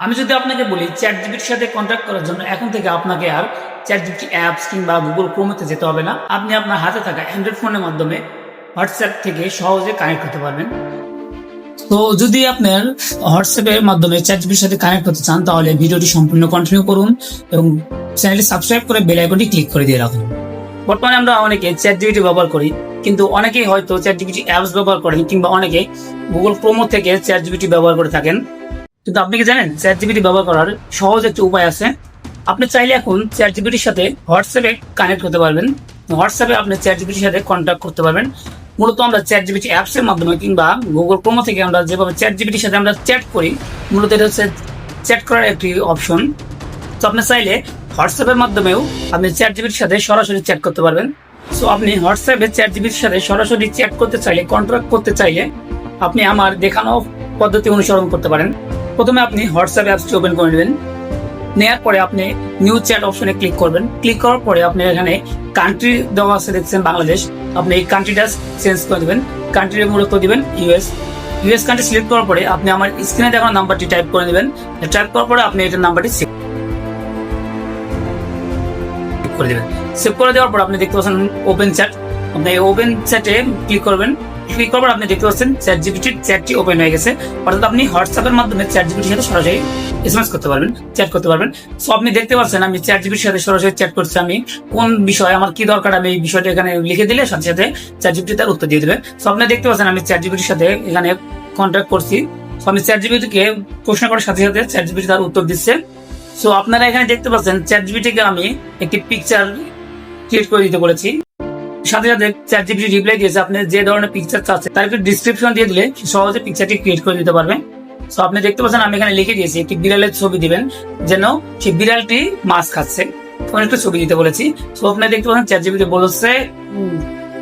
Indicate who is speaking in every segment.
Speaker 1: আমি যদি আপনাকে বলি চ্যাট জিবিটির সাথে কন্ট্যাক্ট করার জন্য এখন থেকে আপনাকে আর চ্যাট জিবিটি অ্যাপস কিংবা গুগল ক্রোমোতে যেতে হবে না। আপনি আপনার হাতে থাকা অ্যান্ড্রয়েড ফোনের মাধ্যমে হোয়াটসঅ্যাপ থেকে সহজে কানেক্ট হতে পারবেন। তো যদি আপনার হোয়াটসঅ্যাপের মাধ্যমে চ্যাট জিবির সাথে কানেক্ট হতে চান, তাহলে ভিডিওটি সম্পূর্ণ কন্টিনিউ করুন এবং চ্যানেলটি সাবস্ক্রাইব করে বেল আইকনটি ক্লিক করে দিয়ে রাখুন। বর্তমানে আমরা অনেকে চ্যাট জিবিটি ব্যবহার করি, কিন্তু অনেকেই হয়তো চ্যাট জিবিটি অ্যাপস ব্যবহার করেন কিংবা অনেকে গুগল ক্রোমো থেকে চ্যাট জিবিটি ব্যবহার করে থাকেন। কিন্তু আপনি কি জানেন? চ্যাট জিবিটি ব্যবহার করার সহজ একটি উপায় আছে। আপনি চাইলে এখন চ্যাট জিবিটির সাথে হোয়াটসঅ্যাপে কানেক্ট করতে পারবেন। হোয়াটসঅ্যাপে আপনি চ্যাট জিবিটির সাথে কন্ট্যাক্ট করতে পারবেন। মূলত আমরা চ্যাট জিবিটি অ্যাপসের মাধ্যমে কিংবা গুগল ক্রোমো থেকে আমরা যেভাবে চ্যাট জিবিটির সাথে আমরা চ্যাট করি, মূলত এটা হচ্ছে চ্যাট করার একটি অপশন তো আপনি চাইলে হোয়াটসঅ্যাপের মাধ্যমেও আপনি চ্যাট জিবির সাথে সরাসরি চ্যাট করতে পারবেন। সো আপনি হোয়াটসঅ্যাপে চ্যাট জিবির সাথে সরাসরি চ্যাট করতে চাইলে কন্ট্রাক্ট করতে চাইলে আপনি আমার দেখানো পদ্ধতি অনুসরণ করতে পারেন। প্রথমে আপনি হোয়াটসঅ্যাপ অ্যাপসটি ওপেন করে নেবেন। নেওয়ার পরে আপনি নিউ চ্যাট অপশনে ক্লিক করবেন। ক্লিক করার পরে আপনি এখানে কান্ট্রি দেওয়া আছে দেখছেন বাংলাদেশ। আপনি এই কান্ট্রিটা চেঞ্জ করে দেবেন। কান্ট্রি মূলত দিবেন ইউএস ইউএস কান্ট্রি সিলেক্ট করার পরে আপনি আমার স্ক্রিনে দেখানো নাম্বারটি টাইপ করে নেবেন। টাইপ করার পরে আপনি এটার নাম্বারটি সেভ করে দেবেন। সেভ করে দেওয়ার পর আপনি দেখতে পাচ্ছেন ওপেন চ্যাট আপনি ওপেন চ্যাটে ক্লিক করবেন। ক্লিক করার পর আপনি দেখতে পাচ্ছেন? চ্যাট জিপিটির চ্যাটটি ওপেন হয়ে গেছে। অর্থাৎ আপনি হোয়াটসঅ্যাপের মাধ্যমে চ্যাট জিপিটির সাথে সরাসরি এসএমএস করতে পারবেন চ্যাট করতে পারবেন। সো আপনি দেখতে পাচ্ছেন, আমি চ্যাট জিপিটির সাথে সরাসরি চ্যাট করছি। আমি কোন বিষয়, আমার কি দরকার, আমি এই বিষয়টা এখানে লিখে দিলে সাথে সাথে চ্যাট জিপিটি তার উত্তর দিয়ে দেবে। সো আপনি দেখতে পাচ্ছেন, আমি চ্যাট জিপিটির সাথে এখানে কন্ট্যাক্ট করছি। সো আমি চ্যাট জিপিটিকে প্রশ্ন করার সাথে সাথে চ্যাট জিপিটি তার উত্তর দিচ্ছে। সো আপনারা এখানে দেখতে পাচ্ছেন চ্যাট জিপিটিকে আমি একটি পিকচার ক্রিয়েট করে দিতে বলেছি। সাথে সাথে চ্যাট জিপিটি রিপ্লাই দিয়েছে, আপনি যে ধরনের পিকচার চাচ্ছেন তার একটু ডিসক্রিপশন দিয়ে দিলে সহজে পিকচারটি ক্রিয়েট করে দিতে পারবে। সো আপনি দেখতে পাচ্ছেন, আমি এখানে লিখে দিয়েছি, একটি বিড়ালের ছবি দিবেন, যেন সেই বিড়ালটি মাছ খাচ্ছে। তখন একটু ছবি দিতে বলেছি। সো আপনি দেখতে পাচ্ছেন চ্যাট জিপিটি বলেছে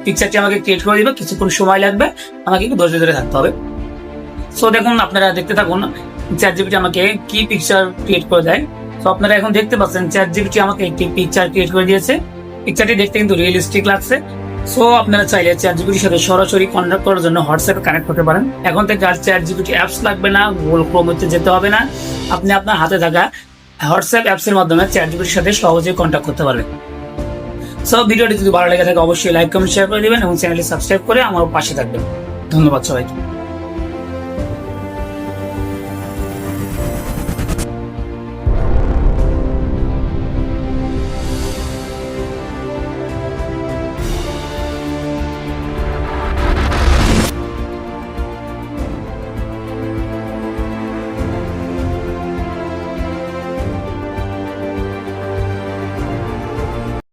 Speaker 1: পিকচারটি আমাকে ক্রিয়েট করে দিবে, কিছুক্ষণ সময় লাগবে, আমাকে একটু ধৈর্য ধরে থাকতে হবে। সো দেখুন, আপনারা দেখতে থাকুন চ্যাট জিপিটি আমাকে কি পিকচার ক্রিয়েট করে দেয়। তো আপনারা এখন দেখতে পাচ্ছেন চ্যাট জিপিটি আমাকে একটি পিকচার ক্রিয়েট করে দিয়েছে। পিকচারটি দেখতে কিন্তু রিয়েলিস্টিক লাগছে। সো আপনারা চাইলে চ্যাট জিপিটির সাথে সরাসরি কন্ট্যাক্ট করার জন্য হোয়াটসঅ্যাপে কানেক্ট করতে পারেন। এখন থেকে আর চ্যাট জিপিটি অ্যাপস লাগবে না গুগল ক্রোমতে যেতে হবে না। আপনি আপনার হাতে থাকা হোয়াটসঅ্যাপ অ্যাপসের মাধ্যমে চ্যাট জিপিটির সাথে সহজেই কন্ট্যাক্ট করতে পারবেন। সো ভিডিওটি যদি ভালো লেগে থাকে, অবশ্যই লাইক কমেন্ট শেয়ার করে দিবেন এবং চ্যানেলটি সাবস্ক্রাইব করে আমার পাশে থাকবেন। ধন্যবাদ সবাইকে।